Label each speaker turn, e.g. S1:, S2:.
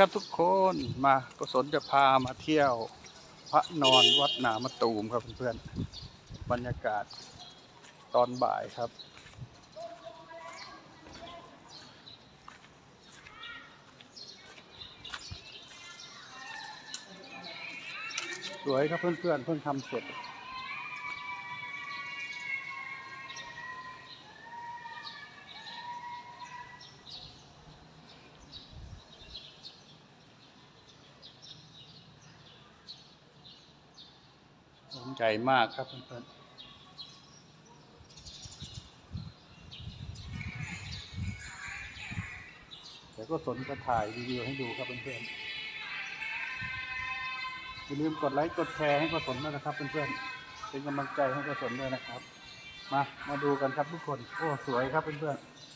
S1: ครับทุกคนมากุศลจะพามาเที่ยว พระนอนวัดหนามะตูมครับเพื่อนๆบรรยากาศตอนบ่ายครับ สวยครับเพื่อนๆเพิ่งทำเสร็จ สนใจมากครับเพื่อนๆแต่ก็สนจะถ่ายรีวิวให้ดูครับเพื่อนๆอย่าลืมกดไลค์กดแชร์ให้กสนด้วยนะครับเพื่อนๆเป็นกำลังใจให้กสนด้วยนะครับ มามาดูกันครับทุกคน โอ้ สวยครับเพื่อนๆ